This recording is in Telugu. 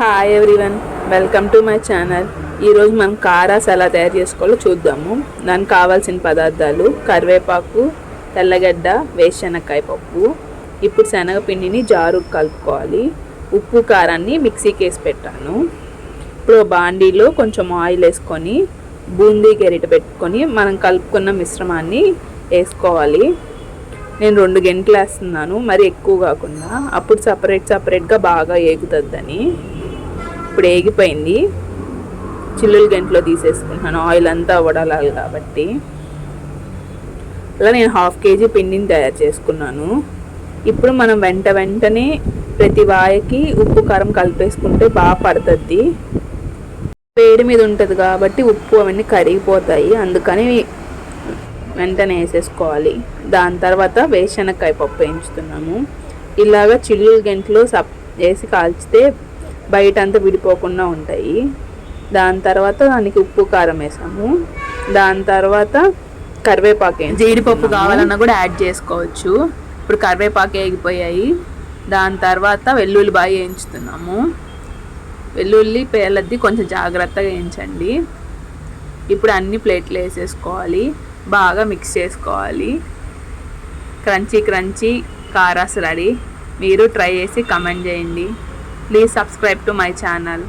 Hi everyone welcome to my channel ఈరోజు మనం కారాస్ ఎలా తయారు చేసుకోవాలో చూద్దాము. దానికి కావాల్సిన పదార్థాలు కరివేపాకు తెల్లగడ్డ వేరుశనక్కాయ పప్పు ఇప్పుడు శనగపిండిని జారు కలుపుకోవాలి. ఉప్పు కారాన్ని మిక్సీకి వేసి పెట్టాను. ఇప్పుడు బాండీలో కొంచెం ఆయిల్ వేసుకొని బూందీ గెరిట పెట్టుకొని మనం కలుపుకున్న మిశ్రమాన్ని వేసుకోవాలి. నేను రెండు గంటలు వేస్తున్నాను మరి ఎక్కువ కాకుండా. అప్పుడు సపరేట్ సపరేట్గా బాగా ఏగుతుందని. ఇప్పుడు ఏగిపోయింది. చిల్లులు గంటలో తీసేసుకుంటున్నాను. ఆయిల్ అంతా వడలాలి కాబట్టి. అలా నేను హాఫ్ కేజీ పిండిని తయారు చేసుకున్నాను. ఇప్పుడు మనం వెంట వెంటనే ప్రతి వాయకి ఉప్పు కారం కలిపేసుకుంటే బాగా పడుతుంది. వేడి మీద ఉంటుంది కాబట్టి ఉప్పు అవన్నీ కరిగిపోతాయి. అందుకని వెంటనే వేసేసుకోవాలి. దాని తర్వాత వేరుశనక్కాయ పప్పు వేయించుతున్నాము. ఇలాగ చిల్లులు గంటలో సప్ వేసి కాల్చితే బయట అంతా విడిపోకుండా ఉంటాయి. దాని తర్వాత దానికి ఉప్పు కారం వేసాము. దాని తర్వాత కరివేపాకు జీడిపప్పు కావాలన్నా కూడా యాడ్ చేసుకోవచ్చు. ఇప్పుడు కరివేపాకు వేగిపోయాయి. దాని తర్వాత వెల్లుల్లి బాగా వేయించుతున్నాము. వెల్లుల్లి పేలద్ది కొంచెం జాగ్రత్తగా వేయించండి. ఇప్పుడు అన్ని ప్లేట్లు వేసేసుకోవాలి. బాగా మిక్స్ చేసుకోవాలి. క్రంచీ క్రంచీ కారాస్ రెడీ. మీరు ట్రై చేసి కమెంట్ చేయండి. Please subscribe to my channel